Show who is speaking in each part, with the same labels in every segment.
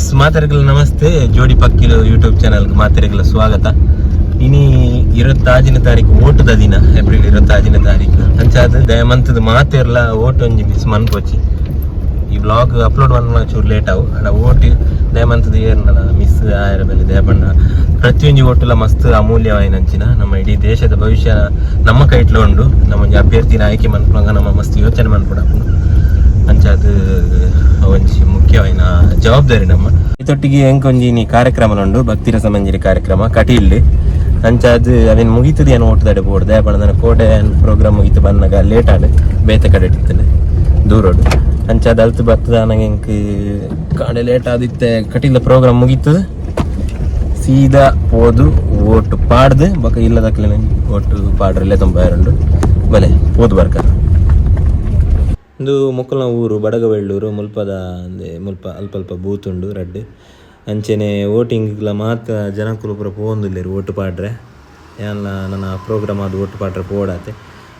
Speaker 1: S ನಮಸ್ತೆ. ಜೋಡಿ ಪಕ್ಕಿಲು YouTube ಚಾನಲ್ಗೆ ಮಾತೆರೆಗಳ ಸ್ವಾಗತ. ಇನಿ ಇರುವತ್ತಾಜಿನ ತಾರೀಕು ಓಟದ ದಿನ ಏಪ್ರಿಲ್ ಇರುವತ್ತಾಜಿನ ತಾರೀಕು. ಅಂಚಾದ ದಯಮಂತದ ಮಾತೆರ್ಲ ಓಟ್ ಒಂಜಿ ಮಿಸ್ ಮನ್ಪೋಚಿ ಈ ಬ್ಲಾಗ್ ಅಪ್ಲೋಡ್ ಮನ್ನ ಚೂರು ಲೇಟ್ ಆವು. ಅಡ ಓಟ್ ದಯಮಂತದ ಏರ್ನಲ ಮಿಸ್ ಆಯರ ದಯಪಣ್ಣ. ಪ್ರತಿಯೊಂದು ಓಟುಲ ಮಸ್ತ್ ಅಮೂಲ್ಯವಾಯಿನಂಚಿನ. ನಮ್ಮ ಇಡೀ ದೇಶದ ಭವಿಷ್ಯ ನಮ್ಮ ಕೈಟ್ಲ ಉಂಡು ನಮ್ಮ ಅಭ್ಯರ್ಥಿನ ಆಯ್ಕೆ ಮನ್ಪಂಗ ನಮ್ಮ ಮಸ್ತ್ ಯೋಚನೆ ಮನ್ಪುಡಪ್ಪು ಅಂಚಾದ ಒಂಜಿ ಮುಖ್ಯವಾಯಿನ ಜವಾಬ್ದಾರಿ ಇದೊಟ್ಟಿಗೆ ಎಂಕೊಂಜಿ ನೀ ಕಾರ್ಯಕ್ರಮ ಉಂಡು ಭಕ್ತಿ ರಸ ಮಂಜರಿ ಕಾರ್ಯಕ್ರಮ ಕಟೀಲ್ ಅಂಚಾದ್ ಅವೇನು ಮುಗೀತದ ಏನು ಓಟದಾಡೆ ಬೋರ್ಡ್ ದಯಪಣ ನನ್ನ ಕೋಟೆ ಪ್ರೋಗ್ರಾಮ್ ಮುಗೀತು ಬಂದಾಗ ಲೇಟ್ ಆಡು ಬೇತೆ ಕಡೆ ಇಟ್ಟಿದ್ದೇನೆ, ದೂರೋಡು. ಅಂಚಾದ ಅಲ್ತು ಬರ್ತದ ಎಂಕ್ ಕಾಡೆ ಲೇಟ್ ಆದಿತ್ತೆ, ಕಟಿಲ್ಲ ಪ್ರೋಗ್ರಾಮ್ ಮುಗೀತದ. ಸೀದಾ ಓದು, ಓಟು ಪಾಡ್ದು, ಬಕ ಇಲ್ಲದಕ್ಲೆ ಓಟು ಪಾಡ್ರಲ್ಲೇ ತುಂಬ ಎರಡು ಬಲೆ ಪೋದು ಬರ್ಕ. ಇಂದು ಮೊಕ್ಕಲ್ನ ಊರು ಬಡಗವೆಳ್ಳೂರು, ಮುಲ್ಪದ ಅಂದೆ ಮುಲ್ಪ, ಅಲ್ಪ ಅಲ್ಪ ಬೂತ್ ಉಂಡು ರಡ್ಡ್. ಅಂಚೆನೆ ವೋಟಿಂಗ್ಲ ಮಾತ ಜನೊಕುಲು ಪೂರ ಪೋಂದುಲ್ಲೆರ್ ಓಟು ಪಾಡ್ರೆ. ಯಾನ್ಲ ನನ್ನ ಪ್ರೋಗ್ರಾಮ್ ಆದ್ ಓಟು ಪಾಡ್ರೆ ಪೋಡಾತೆ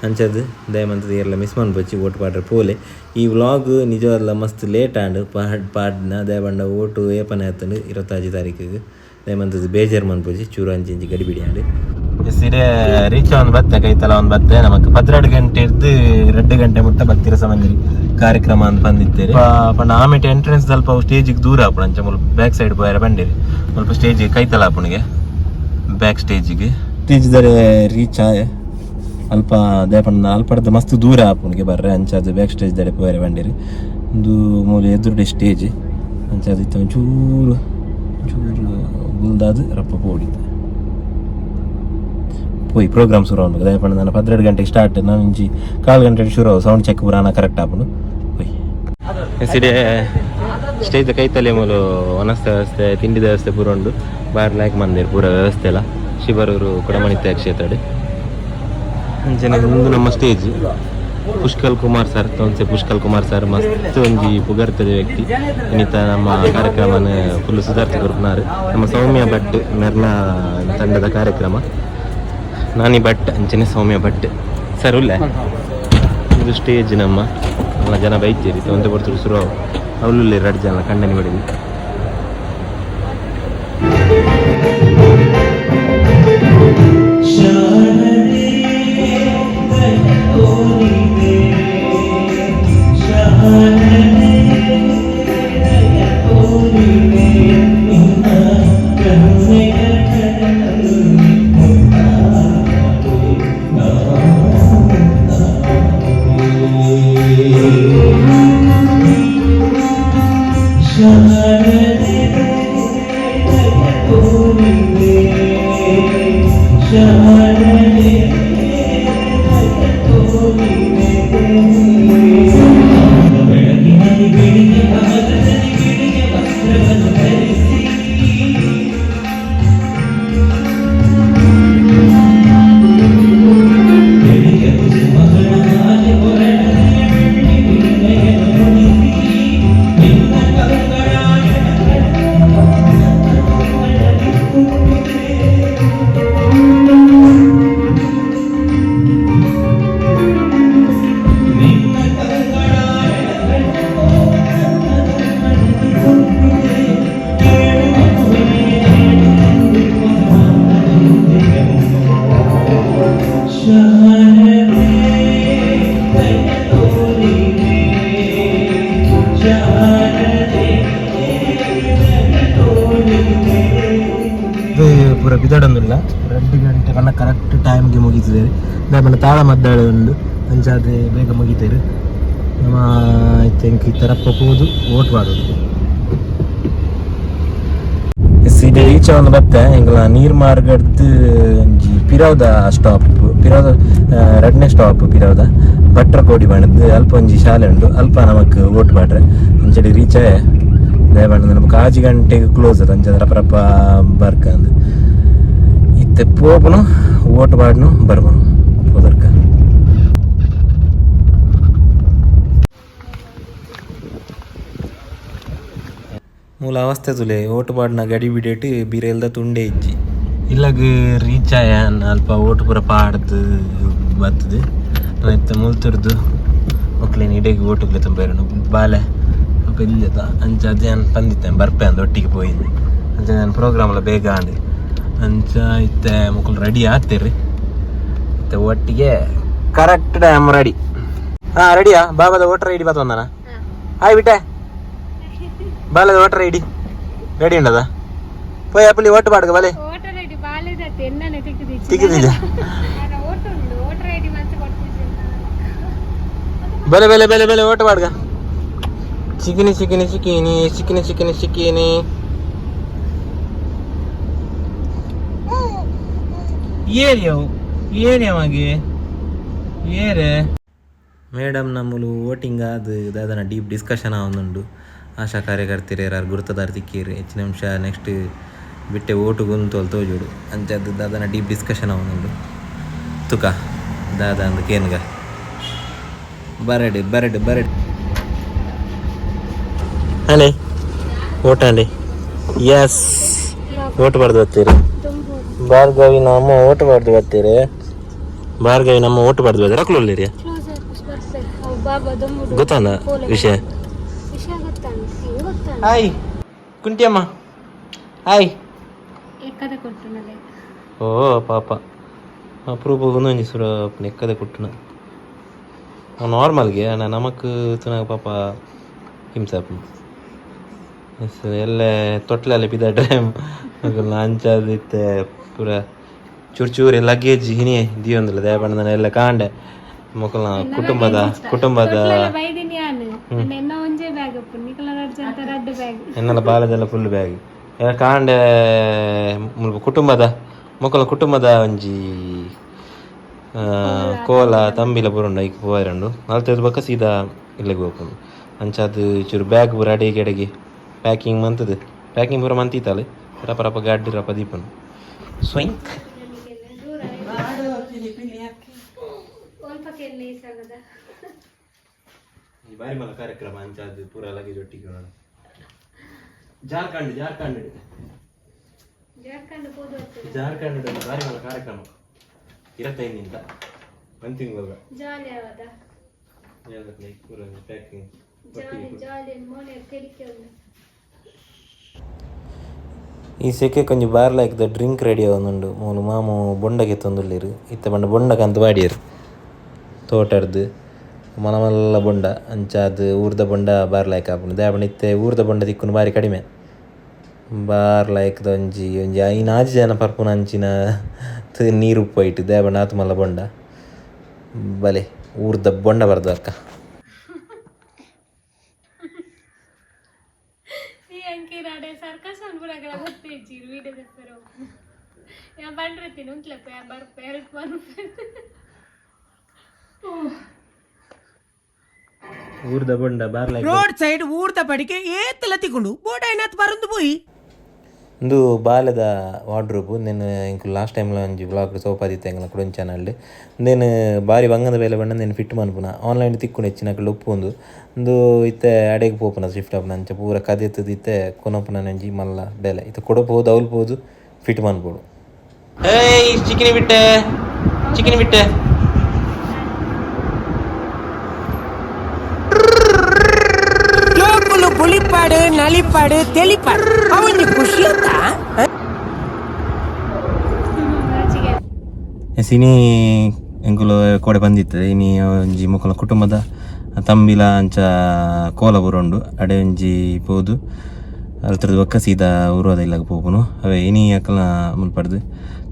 Speaker 1: ಅಂಚದ್ ದಯಮಂತದ ಏರ್ಲ ಮಿಸ್ ಮನ್ಪೊಚ್ಚಿ ವೋಟ್ ಪಾಡ್ರೆ ಪೋಲೆ. ಈ ವ್ಲಾಗ್ ನಿಜವಾದ್ಲ ಮಸ್ತ್ ಲೇಟ್ ಆಂಡ್, ಪಾಡ್, ಪಾಡ್ನ ದಯಬಂಡ ಓಟು ಏಪನೆ ಆತಂಡು ಇರವತ್ತಾಜಿ ತಾರೀಕಿಗೆ. ದಯಮಂತದ ಬೇಜಾರು ಮನ್ಪೊಚ್ಚಿ, ಚೂರು ಅಂಚಿ ಇಂಚಿ ಗಡಿಬಿಡಿ ಆಂಡ್. ಸಿರೆ ರೀಚ್ ಒಂದು ಬತ್ತೆ ಕೈತಲ ಒಂದು ಬತ್ತೆ. ನಮಕ್ ಪತ್ತೆರಡು ಗಂಟೆ ಇರ್ದು ಎರಡು ಗಂಟೆ ಮುಟ್ಟ ಬತ್ತಿರ ಸಮಂಜರಿ ಕಾರ್ಯಕ್ರಮ ಅಂತ ಬಂದಿತ್ತೇರಿ ಪಂಡ ಆಮೇಲೆ ಎಂಟ್ರೆನ್ಸ್ ಸ್ವಲ್ಪ ಸ್ಟೇಜಿಗೆ ದೂರ ಆಪಣ ಅಂಚ ಮುಲ್ಪ ಬ್ಯಾಕ್ ಸೈಡ್ ಪೋಯರ ಬಂದಿರಿ. ಸ್ವಲ್ಪ ಸ್ಟೇಜ್ ಕೈತಲ ಆಪಣಿಗೆ ಬ್ಯಾಕ್ ಸ್ಟೇಜಿಗೆ ಸ್ಟೇಜ್ ದರೆ ರೀಚ್ ಆಯೆ ಅಲ್ಪ ದೇಪಣ್ಣ ಅಲ್ಪಡ್ದ ಮಸ್ತ್ ದೂರ ಆಪಣಿಗೆ ಬರ್ರೆ ಅಂಚಾದ ಬ್ಯಾಕ್ ಸ್ಟೇಜ್ ದಡೆ ಪೋಯರ ಬಂದಿರಿ. ಒಂದು ಮೂಲ ಎದುರುಡೆ ಸ್ಟೇಜ್ ಅಂಚಾದ ಇತ್ತ ಒಂಚೂರು ಚೂರು ಗುಲ್ದಾದ್ ರಪ್ಪ ಪೋಡಿತ್ತು పోయి ప్రోగ్రామ్ ಶುರು ಆಗ್ಬೇಕು ದಯಪಂಡ ನಾನು ಪದ್ನೆರಡು ಗಂಟೆಗೆ ಸ್ಟಾರ್ಟ್ ನಾನು ಇಂಚಿ ಕಾಲು ಗಂಟೆಗೆ ಶುರು ಸೌಂಡ್ ಚೆಕ್ ಪುರಾಣ ಕರೆಕ್ಟ್ ಆಪನು ಹೋಯ್ ಸಿಡೆ ಸ್ಟೇಜ್ ಕೈತಲೆ ಮೂಲು ವನಸ್ಥ ವ್ಯವಸ್ಥೆ ತಿಂಡಿ ವ್ಯವಸ್ಥೆ ಪೂರ ಉಂಡು ಬಾರಿ ಲೈಕ್ ಮಂದಿರ್ ಪೂರ ವ್ಯವಸ್ಥೆ ಎಲ್ಲ ಶಿವರೂರು ಕೊಡಮಣಿತ್ಯ ಕ್ಷೇತ್ರ ಅಂಚನೆ ಒಂದು ನಮ್ಮ stage Pushkal Kumar sir ತೊಂಸೆ ಪುಷ್ಕಲ್ Kumar sir ಮಸ್ತ್ ಒಂಜಿ ಪುಗರ್ತದ ವ್ಯಕ್ತಿ ಇನ್ನಿತ ನಮ್ಮ ಕಾರ್ಯಕ್ರಮನ ಫುಲ್ ಸುಧಾರಿಸಿ ಕೊರ್ಪುನಾರು ನಮ್ಮ ಸೌಮ್ಯ ಭಟ್ ಮೆರ್ನ ತಂಡದ ಕಾರ್ಯಕ್ರಮ ನಾನಿ ಭಟ್ ಅಂಚನೆ ಸೌಮ್ಯ ಭಟ್. ಸರ್, ಉಲ್ಲ. ಇದು ಸ್ಟೇಜ್ ನಮ್ಮ ಎಲ್ಲ ಜನ ಬೈತೀರಿ ಒಂದು ಸುರು ಶುರು ಅವಳು ಎರಡು ಜನ ಕಣ್ಣನಿ ಹೊಡಿಲಿ ಬಿದಡೊಂದಿಲ್ಲ ಎರಡು ಗಂಟೆ ಟೈಮ್ ಕರೆಕ್ಟ್ ಟೈಮ್ಗೆ ಮುಗಿತಿದ್ದೇವೆ ನಮ್ಮ ತಾಳ ಮದ್ದಾಳೆ ಉಂಡು ಅಂಚಾದ್ರೆ ಬೇಗ ಮುಗಿತೇವೆ ನಮ್ಮ ಥಿಂಕ್ ಈ ಥರ ಹೋಗುವುದು ಓಟ್ ಮಾಡೋದು ಸೀದೆ ಈಚ ಒಂದು ಬತ್ತೆ. ಎಂಗ್ಲ ನೀರ್ ಮಾರ್ಗಡ್ದು ಒಂಜಿ ಪಿರೌದ ಸ್ಟಾಪ್ ಪಿರೌದ ಎರಡನೇ ಸ್ಟಾಪ್ ಪಿರೌದ. ಭಟ್ರ ಕೋಡಿ ಬಣ್ಣದ್ದು ಅಲ್ಪ ಒಂಜಿ ಶಾಲೆ ಉಂಡು ಅಲ್ಪ ನಮಕ್ ಓಟ್ ಮಾಡ್ರೆ. ಅಂಚಡಿ ರೀಚ್. ದಯಮಾಡಿ ನಮ್ಗೆ ಕಾಜಿ ಗಂಟೆಗೆ ಕ್ಲೋಸ್ ಅದ ಅಂಚದ್ರ ಪ್ರಪ ಬರ್ಕಂದು ಇತ್ತೆ ಪೋಪನು ಓಟ್ ಬಾಡ್ನು ಬರ್ಬನು ಹೋದರ್ಕ. ಮೂಲ ಅವಸ್ಥೆ ತುಲೆ, ಓಟ್ ಬಾಡ್ನ ಗಡಿ ಬಿಡೇಟ್ ಬೀರೆಲ್ದ ತುಂಡೆ ಇಜ್ಜಿ. ಇಲ್ಲಗ ರೀಚ್ ಆಯ ಅಲ್ಪ ಓಟ್ ಪೂರ ಪಾಡ್ದು ಬರ್ತದೆ ಆಯ್ತು ಮುಲ್ತುರ್ದು ಮಕ್ಳೇನು ಓಟ್ ಓಟುಗ್ಲೆ ತುಂಬೇರನು. ಬಾಲೆ ಇಲ್ಲದ. ಅಂಚ ಅದೇ ಬಂದಿತ್ತೆ ಬರ್ಪೆ ಅಂದ ಒಟ್ಟಿಗೆ ಪೋಯಿ ಅಂಚ ನಾನು ಎಲ್ಲ ಬೇಗ ಆಂಡಿ ಅಂಚ ಇತ್ತೆ ಮಕ್ಕಳು ರೆಡಿ ಆಗ್ತೀರಿ. ಮತ್ತೆ ಒಟ್ಟಿಗೆ ಕರೆಕ್ಟ್ ಡ್ಯಾಮ್ ರೆಡಿ ಹಾ ರೆಡಿಯಾ ಬಾಬದ ಓಟರ್ ಐಡಿ ಬಾತ ಒಂದನ? ಹಾಯ್ ಬಿಟ್ಟೆ. ಬಾಲದ ಓಟರ್ ಐಡಿ ರೆಡಿ ಉಂಡದ
Speaker 2: ಪೋಯ್ ಅಪ್ಪಲಿ ಓಟ್ ಮಾಡ್ಕ ಬಲೆ. ತೆಗೆದಿದ್ಯಾ?
Speaker 1: ಬಲೆ ಬಲೆ ಬಲೆ ಬಲೆ ಓಟ್ ಮಾಡ್ಕ ಚಿಕಿನಿ ಚಿಕಿನಿ ಚಿಕಿನಿ ಚಿಕಿನಿ ಚಿಕಿನಿ ಚಿಕಿನಿ. ಏರಿಯವು ಏರಿಯವಾಗಿ ಏರೆ. ಮೇಡಮ್ ನಮ್ಮಲು ವೋಟಿಂಗ್ ಅದು ದಾದನ ಡೀಪ್ ಡಿಸ್ಕಷನ್ ಆವೊಂದುಂಡು ಆಶಾ ಕಾರ್ಯಕರ್ತರೆ ಯಾರು ಗುರುತದಾರ್ ತಿಕ್ಕೀರಿ ಹೆಚ್ಚಿನ ನಿಮಿಷ ನೆಕ್ಸ್ಟ್ ಬಿಟ್ಟೆ ಓಟು ಗುಂತೋಲ್ ತೋಜೋಡು. ಅಂಚದ್ದು ದಾದನ ಡೀಪ್ ಡಿಸ್ಕಷನ್ ಆವೊಂದುಂಡು ತುಕ, ದಾದ ಅಂದ ಕೇನ್ಗ. ಬರಡಿ ಬರಡಿ ಬರಡಿ. ಅಲೆ ಓಟ ಅಲೆ. ಎಸ್ ಓಟ್ ಬರ್ದು ಬರ್ತೀರಿ ಭಾರ್ಗವಿ ನಮ್ಮ ಓಟ್ ಬಾರ್ದು ಬರ್ತೀರಿ? ಭಾರ್ಗವಿ ನಮ್ಮ ಓಟ್ ಬಾರ್ದು ಬರ್ತಾರೆ?
Speaker 2: ಹಾಕ್ಲೋಲ್ಲಿರಿ
Speaker 1: ಗೊತ್ತಾನ ವಿಷಯ? Hi ಕುಂಟಿಯಮ್ಮ hi. ಓ ಪಾಪ. ಅಪರೂಪವನ್ನು ಸುರ ಎಕ್ಕದ ಕೊಟ್ಟನ. ನಾರ್ಮಲ್ಗೆ ನಮಕ್ ತುನಾಗ ಪಾಪ ಹಿಂಸಾಪು ಎಲ್ಲೇ ತೊಟ್ಲಲ್ಲಿ ಅಂಚಾದ್ ಇತ್ತೆ ಪೂರ ಚೂರು ಚೂರು ಲಗೇಜ್ ಹಿನಿ ದಿಯೊಂದಿಲ್ಲ ದಯಪಣ್ಣ ಎಲ್ಲ ಕಾಂಡೆ. ಮೊಕಲ ಕುಟುಂಬದ ಕುಟುಂಬದ ಎನ್ನಲ ಬಾಲದೆಲ್ಲ ಫುಲ್ ಬ್ಯಾಗ್ ಎಲ್ಲ ಕಾಂಡೆ ಮುಲ್ಪ ಕುಟುಂಬದ ಮೊಕಲ ಕುಟುಂಬದ ಒಂಜಿ ಕೋಲ. ತಂಬಿಲ ಬುರುಂಡ ಈಗ ಪೋರಂಡು ನಾಲ್ತೈದು ಬಕ್ಕ ಸೀದಾ ಇಲ್ಲಿಗೆ ಹೋಗ್ಕೊಂಡು ಅಂಚಾದ ಚೂರು ಬ್ಯಾಗ್ ಪೂರ ಅಡಿಗೆ ಅಡಿಗೆ. ಪ್ಯಾಕಿಂಗ್ ಮಂತದು. ಪ್ಯಾಕಿಂಗ್ ಪೂರ ಮಂತಿತ್ತಲ್ಲ ರಪ ರಪ ಗಾಡಿ ರಪ ದೀಪನು.
Speaker 2: ಸಾಗದ
Speaker 1: ಬಾರಿ ಮಲ ಕಾರ್ಯಕ್ರಮ ಅಂಚಾದು ಪೂರ ಲಗೇಜ್ ಒಟ್ಟಿಗೆ ಜಾರ್ಖಂಡ್ ಜಾರ್ಖಂಡ್
Speaker 2: ಜಾರ್ಖಂಡ್
Speaker 1: ಬಾರಿ ಮಲ ಕಾರ್ಯಕ್ರಮ. ಇರತ್ತೈನಿಂದ ಒಂದು ತಿಂಗಳ
Speaker 2: ಜಾಲಿ ಅವದ
Speaker 1: ಪೂರ ಪ್ಯಾಕಿಂಗ್.
Speaker 2: ಜಾಲಿ ಜಾಲಿ ಮೋನೆ ఉంది
Speaker 1: ಈ ಸೆಕೆ ಕೊಂಚ ದ ಡ್ರಿಂಕ್ ರೆಡಿ ಆವೊಂದುಂಡು ಮೂಲು ಮಾಮೂ ಬೊಂಡಗೆ ತೊಂದುಲ್ಲೇರು ಇತ್ತ ಪಂಡ ಬೊಂಡ ಕಂತ ಬಾಡಿಯರು. ತೋಟರ್ದು ಮಲ ಮಲ್ಲ ಬೊಂಡ, ಅಂಚಾದ್, ಊರ್ದ ಬೊಂಡ ಬಾರ್ಲಾಯ್ಕ ಆಪುಂಡು ದಾಯಪಂಡ ಇತ್ತೆ ಊರ್ದ ಬೊಂಡ ತಿಕ್ಕುನು ಬಾರಿ ಕಡಿಮೆ. ಬಾರ್ಲಾಯ್ಕದ ಒಂಜಿ ಒಂಜಿ ಐನ್ ಆಜಿ ಜನ ಪರ್ಪುನ ಅಂಚಿನ ನೀರು ಉಪ್ಪು ದಾಯಪಂಡ ಆತು ಮಲ್ಲ ಬೊಂಡ. ಬಲೆ, ಊರ್ದ ಬೊಂಡ ಬರ್ದು
Speaker 2: ഞാൻ പണ്ടിരുത്തിന് വീട്ടിലെ പേപ്പർ പേരക്ക്
Speaker 1: ಊರ್ದ ಬೊಂಡ ಬಾರ್ಲ
Speaker 3: ರೋಡ್ ಸೈಡ್ ಊರ್ದ ಪಡಿಕೆ ಏತಲ ತಿಕ್ಕೊಂಡು ಬೋಡ ಏನಾತ್ ಬರಂದು ಪೋಯಿ
Speaker 1: ಇಂದು ಬಾಲದ ವಾರ್ಡ್ರೋಬ್ ನೇನು ಇಂಕು ಲಾಸ್ಟ್ ಟೈಮ್ಲ ಒಂಜಿ ಬ್ಲಾಗ್ ಸೋಪಾದಿತ್ತೆ ಎಂಗಲ ಕುಡೊಂದು ಚಾನಲ್ಡ್ ನೇನು ಬಾರಿ ಬಂಗದ ಬೇಲೆ ಬಣ್ಣ ನೇನು ಫಿಟ್ ಮನ್ಪುನ. ಆನ್ಲೈನ್ ತಿಕ್ಕೊಂಡು ಹೆಚ್ಚಿನಕ್ಳು ಒಪ್ಪುಂದು ಉಂದು. ಇತ್ತೆ ಅಡೆಗೆ ಪೋಪುನ ಶಿಫ್ಟ್ ಆಪುನ ಅಂಚ. ಪೂರ ಕದೆತ್ತದ ಇತ್ತೆ ಕೊನಪುನ ನಂಜಿ ಮಲ್ಲ ಬೆಲೆ. ಇತ್ತು ಕೊಡಬಹುದು ಅವಲ್ಬೋದು ಫಿಟ್ ಮನ್ಬೋದು ಏಯ್ ಚಿಕನಿ ಬಿಟ್ಟೆ ಚಿಕನಿ ಬಿಟ್ಟೆ
Speaker 3: జోకులు పులిపాడు నలిపాడు తెలిపాడు అవన్నీ ఖుషి అంతా
Speaker 2: మంచిగా
Speaker 1: ಸಿನಿ ಎಂಕುಲು ಕೊಡೆ ಬಂದಿತ್ತದೆ ಇನಿ ಒಂಜಿ ಮುಕ್ಕಲ ಕುಟುಂಬದ ತಂಬಿಲ ಅಂಚ ಕೋಲ ಬುರುಂಡು ಅಡೆ ಒಂಜಿ ಪೋದು ಅಲ್ತರದ ಒಕ್ಕ ಸೀದಾ ಉರೋದ ಇಲ್ಲಾಗ ಪೋಪುನು. ಅವೇ ಇನಿ ಅಕಲ ಮುಲ್ಪಡ್ದು?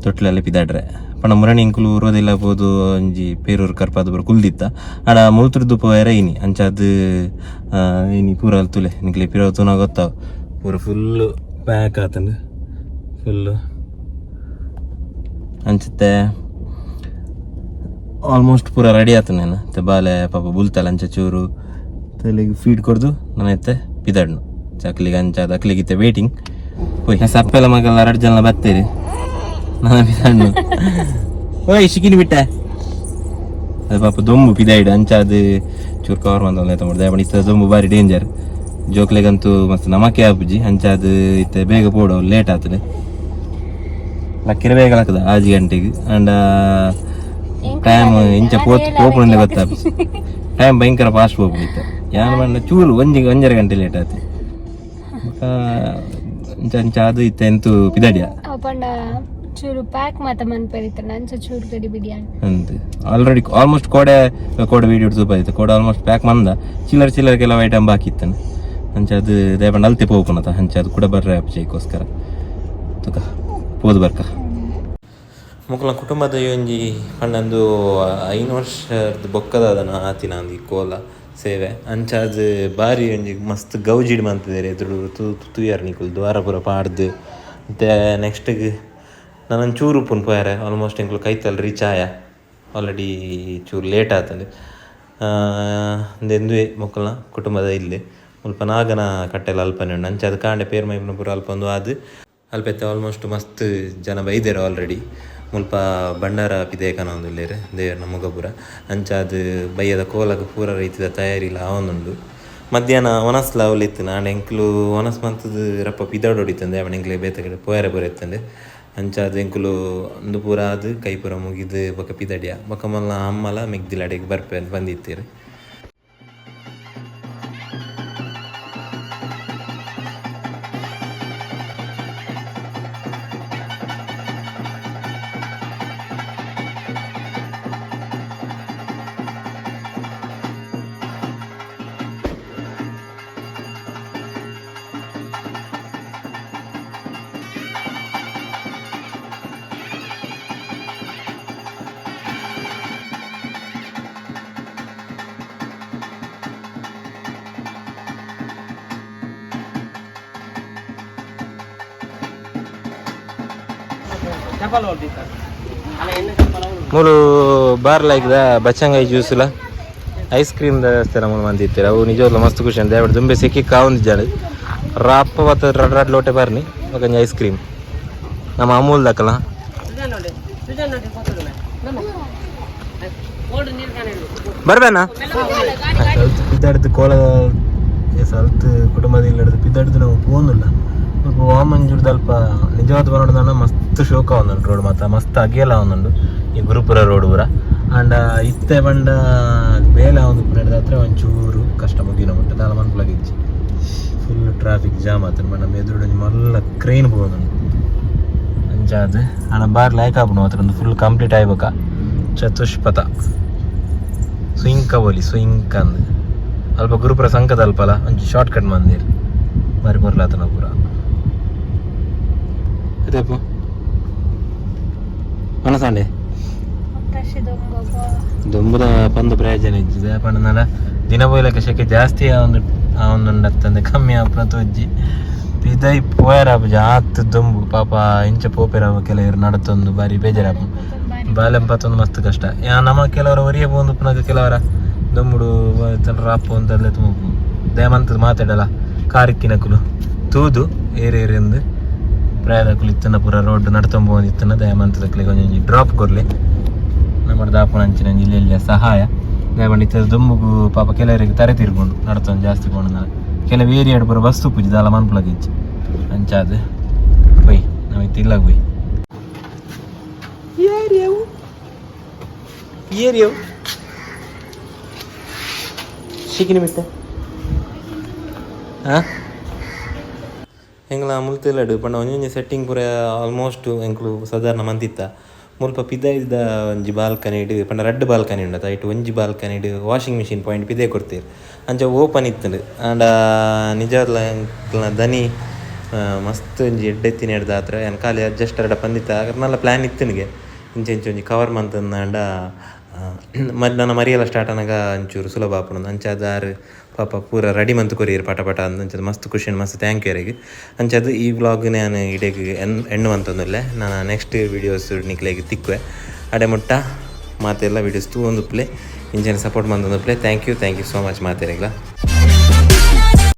Speaker 1: ತೊಟ್ಲಲ್ಲಿ ಪಿದಾಡ್ರೆ. ಪಂಡ ಮುರಣಿ ಇಂಕುಲು ಊರೋದಿಲ್ಲ ಪೋದು ಒಂಜಿ ಪೇರೂರು ಕರ್ಪಾದ ಬರ ಕುಲ್ದಿತ್ತ. ಆಡ ಮುಲ್ತುರ್ದು ಪೋಯರ ಇನಿ. ಅಂಚ ಅದು ಇನಿ ಪೂರ ಅಲ್ತುಲೆ. ನಿಕ್ಲೆ ಪಿರೋ ತುನ ಗೊತ್ತಾವ. ಪೂರ ಫುಲ್ಲು ಪ್ಯಾಕ್ ಆತಂದು. ಫುಲ್ಲು. ಅಂಚತ್ತೆ ಆಲ್ಮೋಸ್ಟ್ ಪೂರ ರೆಡಿ ಆತು ನಾನು ಬಾಲೆ ಪಾಪ ಬುಲ್ತಲ್ಲ ಅಂಚ ಚೂರು. ತಲೆಗೆ ಫೀಡ್ ಕೊಡ್ದು, ನಾನು ಎತ್ತೆ ಪಿದಾಡ್ನು. ಚಕ್ಲಿಗೆ ಗಂಜಾದ ಇತ್ತೆ ವೇಟಿಂಗ್ ಹೋಯ್ ಸಪ್ಪೆಲ್ಲ ಮಗಲ್ಲ ಎರಡು ಜನ ಬರ್ತೀರಿ ನಾನು ಪಿದಾಡ್ನು ಓಯ್ ಶಿಕಿನಿ ಬಿಟ್ಟೆ. ಅದು ಪಾಪ ದೊಂಬು ಪಿದಾಯ್ಡು ಅಂಚಾದ ಚೂರ್ ಕವರ್ ಬಂದಲ್ಲ ಮಾಡಿದೆ ಬಟ್ ಇತ್ತ ದೊಂಬು ಬಾರಿ ಡೇಂಜರ್ ಜೋಕ್ಲೆಗಂತೂ ಮಸ್ತ್ ನಮಕೆ ಆಪುಜಿ ಅಂಚಾದ ಇತ್ತ ಬೇಗ ಪೋಡು ಲೇಟ್ ಆಗ್ತದೆ. ಲಕ್ಕಿರ ಬೇಗ ಲಕ್ಕದ ಆಜಿ ಗಂಟೆಗೆ. ಅಂಡ್ ಟೈಮ್ ಇಂಚ ಪೋತ್ ಪೋಪುಂಡೆ ಗೊತ್ತಾಗ ಟೈಮ್ ಭಯಂಕರ ಫಾಸ್ಟ್ ಇತ್ತ ಯಾನ್ ಬಂದ ಚೂರು ಒಂಜಿ ಒಂಜರ ಗಂಟೆ ಲೇಟ್ ಆಯ್ತು ಅಂಚ ಅದು ಇತ್ತ ಎಂತು ಪಿದಾಡಿಯ
Speaker 2: ಪಂಡ ಚೂರು ಪ್ಯಾಕ್ ಮಾತ ಮನ್ಪರಿತ ನಂಚ ಚೂರು ಗಡಿ ಬಿರಿಯಾನಿ
Speaker 1: ಅಂತ ಆಲ್ರೆಡಿ ಆಲ್ಮೋಸ್ಟ್ ಕೋಡೆ ಕೋಡೆ ವಿಡಿಯೋ ಸೂಪ್ ಆಯ್ತು ಕೋಡೆ ಆಲ್ಮೋಸ್ಟ್ ಪ್ಯಾಕ್ ಮಂದ ಚಿಲ್ಲರ್ ಚಿಲ್ಲರ್ ಕೆಲವು ಐಟಮ್ ಬಾಕಿ ಇತ್ತು ಅಂಚ ಅದು ದೇಪಂಡ ಅಲ್ತೆ ಪೋಪುನತ ಅಂಚ ಅದು ಕೂಡ ಬರ್ರೆ ಅಪ್ಚೈಕೋಸ್ಕರ ತುಕ ಪೋದು ಬರ್ಕ ಮುಕ್ಕಲ ಕುಟುಂಬದ ಒಂಜಿ ಪಂಡಂದು ಐನು ವರ್ಷದ ಬೊಕ್ಕದಾದನ ಆತಿನ ಅಂದು ಈ ಕೋಲ ಸೇವೆ. ಅಂಚ ಅದು ಬಾರಿ ಒಂಜಿ ಮಸ್ತ್ ಗೌಜಿಡ್ ಮಂತುದೆರ್ ಎದುರು ತು ತುಯ್ಯಾರ ನಿಕುಲ್ ದ್ವಾರ ಪೂರ ಪಾಡ್ದು. ಮತ್ತು ನೆಕ್ಸ್ಟ್ಗೆ ನಾನು ಚೂರು ಉಪ್ಪುನ್ ಪೋಯಾರೆ ಆಲ್ಮೋಸ್ಟ್ ಎಂಕ್ಲು ಕೈತಲ್ ರೀಚ್ ಆಯ. ಆಲ್ರೆಡಿ ಚೂರು ಲೇಟ್ ಆತಂದು. ಎಂದುವೆ ಮೊಕ್ಕಲ್ನ ಕುಟುಂಬದ ಇಲ್ಲಿ. ಮುಲ್ಪ ನಾಗನ ಕಟ್ಟೆಲ್ಲ ಅಲ್ಪನೆ ಉಂಡು. ಅಂಚಾದ ಕಾಂಡೆ ಪೂರ ಅಲ್ಪ ಒಂದು ಆದ. ಅಲ್ಪೆತ್ತೆ ಆಲ್ಮೋಸ್ಟ್ ಮಸ್ತ್ ಜನ ಬೈದೇರು ಆಲ್ರೆಡಿ ಮುಲ್ಪ ಭಂಡಾರ ಪಿದೇಕನ ಒಂದು ಇಲ್ಲೇರು, ದೇವರ ಮುಗಪುರ ಅಂಚ ಅದು ಬಯ್ಯದ ಕೋಲಗ ಪೂರ ರೀತಿದ ತಯಾರಿಲ್ಲ ಅವನುಂಡು ಮಧ್ಯಾಹ್ನ ಒನಸ್ಲ ಅವಲಿತ್ತು ಆಂಡ ಎಂಕ್ಲು ಒನಸ್ ಮಂತದ ರಪ್ಪ ಪಿದಾಡ್ ಹೊಡಿತಂದೆ, ಅವನ ಎಂಕ್ಲೆ ಬೇತ ಕಡೆ ಪೋಯರೆ ಪೂರ ಎತ್ತಂದೆ. ಅಂಚ ಅದು ಎಂಕುಲು ಒಂದು ಪೂರ ಅದು ಕೈ ಪೂರ ಮುಗಿದು ಬೊಕ ಪಿದಡಿಯ. ಬೊಕ ಮಲ್ಲ ಅಮ್ಮಲ ಮಿಗ್ದಿಲಡೆಗ್ ಬರ್ಪೆ ಬಂದಿತ್ತೀರಿ. ಮೂಲು ಬಾರ್ ಲೈಕ್ದ ಬಚ್ಚಂಗಾಯಿ ಜ್ಯೂಸ್ಲ ಐಸ್ ಕ್ರೀಮ್ ವ್ಯವಸ್ಥೆ ನಮ್ಮ ಮಂದಿ ಇರ್ತೀರ. ಅವು ನಿಜವಾಗ್ಲೂ ಮಸ್ತ್ ಖುಷಿ ಅಂತ. ದಯವಿಟ್ಟು ದುಂಬೆ ಸಿಕ್ಕಿ ಕಾವೊಂದು ಜಾಡ ರಾಪ ಮತ್ತು ರಡ್ ರಡ್ ಲೋಟೆ ಬರ್ನಿ. ಒಂದು ಐಸ್ ಕ್ರೀಮ್ ನಮ್ಮ ಅಮೂಲ್ ದಕ್ಕಲ ಬರ್ಬೇನಾ? ಪಿದ್ದಾಡ್ದು ಕೋಲ ಸಲ್ತ್ ಕುಟುಂಬದಲ್ಲಿ ಹಿಡಿದು ಪಿದ್ದಾಡ್ದು ನಾವು ಪೋನಿಲ್ಲ గోవా మంజూరు ಅಲ್ಪ ನಿಜವಾದ బనోడదన్న ಮಸ್ತ್ ಶೋಕ ఉందండి ರೋಡ್ ಮಾತ್ರ. ಮಸ್ತ್ అగేలా ఉందండు ಈ ಗುರುಪುರ ರೋಡ್ ಪೂರ. ಅಂಡ್ ಇತ್ತೆ ಬಂಡ ಮೇಲೆ ಒಂದು ನಡೆದ ಹತ್ರ ಒಂಚೂರು ಕಷ್ಟ ಮುಗಿನ ಮುಟ್ಟದ ಅಲ್ಲ ಇಚ್ಚಿ. ಫುಲ್ ಟ್ರಾಫಿಕ್ ಜಾಮ್ ಆತ. ಮೇಡಮ್ ಎದುರುಡು ಮಲ್ಲ ಕ್ರೇನ್ ಹೋಗೋದು ಅಂಜಾದ. ಆನ ಬಾರ್ ಲೈಕ್ ಆಗ್ಬಿಡು. ಮಾತ್ರ ಒಂದು ಫುಲ್ ಕಂಪ್ಲೀಟ್ ಆಯ್ಬೇಕ ಚತುಷ್ಪಥ. ಸ್ವಿಂಕ ಬೋಲಿ ಸುಯಿಂಕ ಅಂದ. ಅಲ್ಪ ಗುರುಪುರ ಸಂಕದ ಅಲ್ಪಲ್ಲ ಒಂಚು ಶಾರ್ಟ್ ಕಟ್ ಮಂದಿರ್. ಮರಿಮರ್ಲಾತನ ಪೂರ. ಬರ್ಲಾತನ ಪೂರ ಇದಪ್ಪ ಮನಸಂಡೆ ದುಂಬುದ ಪಂದು ಪ್ರಯೋಜನ ಇಜ್ಜಿದೆ ಪಂಡ ದಿನ ಬೋಯ್ಲಕ್ಕೆ ಶೆಕೆ ಜಾಸ್ತಿ ಆ ಒಂದು ಆ ಒಂದು ತಂದೆ ಕಮ್ಮಿ ಆಪುನ ತೋಜ್ಜಿ. ಪಿದೈ ಪೋಯರಾಪ ಜಾತ್ ದುಂಬು. ಪಾಪ ಇಂಚ ಪೋಪೆರಾಪ ಕೆಲವರು ನಡತೊಂದು ಬಾರಿ ಬೇಜಾರಾಪ ಬಾಲ್ಯಂ ಪತ್ತೊಂದು ಮಸ್ತ್ ಕಷ್ಟ. ಯಾ ನಮ್ಮ ಕೆಲವರ ಒರಿಯ ಬಂದು ಪುನಃ ಕೆಲವರ ದೊಂಬುಡು ರಾಪ ಅಂತಲ್ಲೇ ತುಂಬ. ದಯಮಂತದ ಮಾತಾಡಲ್ಲ. ತೂದು ತೂದು ಏರಿ ಪ್ರಾಯದಕುಲು ಇತ್ತನ ಪೂರ ರೋಡ್ ನಡ್ತೊಂಬ ಒಂದು ಇತ್ತನ ದಯಮಂತದಕ್ಲಿಗೆ ಒಂಜೊಂಜಿ ಡ್ರಾಪ್ ಕೊರ್ಲಿ ನಮ್ಮ ದಾಪನ ಅಂಚಿನ ಜಿಲ್ಲೆಯಲ್ಲಿ ಸಹಾಯ. ದಯಮಾಡಿ ಇತ್ತ ದುಂಬುಗು ಪಾಪ ಕೆಲವರಿಗೆ ತರೆ ತಿರ್ಕೊಂಡು ನಡ್ತೊಂದು ಜಾಸ್ತಿ ಕೊಂಡು ಕೆಲವು ಏರಿಯಾಡ್ ಪೂರ ಬಸ್ ತುಪ್ಪುಜಿ ದಾಲ ಮನ್ಪುಲಗೆ ಇಚ್ಚಿ. ಅಂಚಾದ ಬೈ, ನಾವು ಇತ್ತು ಇಲ್ಲಾಗ ಬೈ. ಏರಿಯವು? ಏರಿಯವು? ಶಿಕಿನಿ ಬಿಟ್ಟ ಹಾಂ ಎಂಗ್ಲ ಮುಲ್ತಿಲ್ಲಡು ಪಂಡ ಒಂಜೊಂಜಿ ಸೆಟ್ಟಿಂಗ್ ಪೂರ ಆಲ್ಮೋಸ್ಟ್ ಎಂಕ್ಲು ಸಾಧಾರಣ ಮಂತಿತ್ತ ಮುಲ್ಪ ಪಿದ ಇದ್ದ ಒಂಜಿ ಬಾಲ್ಕನಿ ಇಡು ಪಂಡ ರಡ್ಡ್ ಬಾಲ್ಕನಿ ಉಂಡತ ಐಟ್ ಒಂಜಿ ಬಾಲ್ಕನಿ ಇಡು ವಾಷಿಂಗ್ ಮಿಷಿನ್ ಪಾಯಿಂಟ್ ಪಿದೆ ಕೊಡ್ತೀರಿ. ಅಂಚ ಓಪನ್ ಇತ್ತುಂಡು. ಆಂಡ ನಿಜವಾದ ದನಿ ಮಸ್ತ್ ಒಂಜಿ ಎಡ್ಡೆತ್ತಿ ನೆಡ್ದ ಹತ್ರ ಏನು ಖಾಲಿ ಅಡ್ಜಸ್ಟ್ ಎರಡ ಪಂದಿತ್ತ ನಲ್ಲ ಪ್ಲ್ಯಾನ್ ಇತ್ತನಿಗೆ ಇಂಚೆ ಇಂಚೆ ಒಂಜಿ ಕವರ್ ಮಂತಂದಾಂಡ ಮದ್ ನನ್ನ ಮರಿಯೆಲ್ಲ ಸ್ಟಾರ್ಟ್ ಆನಾಗ ಒಂಚೂರು ಸುಲಭ ಆಪುಂಡು ಅಂಚಾದಾರು ಪಾಪ ಪೂರ ರೆಡಿ ಮಂತ್ ಕೊರಿಯರ್ ಪಟ ಪಟ ಅಂದ್. ಅಂಚದ ಮಸ್ತ್ ಖುಷಿ ಮಸ್ತ್ ಥ್ಯಾಂಕ್ ಯು ಅವರಿಗೆ. ಅಂಚದು ಈ ವ್ಲಾಗ್ ನಾನು ಇಡೀಗೆ ಎನ್ ಎಣ್ಣು ಅಂತಂದಿಲ್ಲ ನಾನು ನೆಕ್ಸ್ಟ್ ವೀಡಿಯೋಸ್ ನಿಕ್ಲೆಗೆ ತಿಕ್ಕುವೆ. ಅಡೆ ಮುಟ್ಟ, ಮಾತೆಲ್ಲ ವೀಡಿಯೋಸ್ ತೂ ಒಂದು ಪ್ಲೇ. ಇಂಜಿನ support ಮಂದೊಂದು play. Thank you thank you so much ಮಾತೆರೆಗ್ಲ.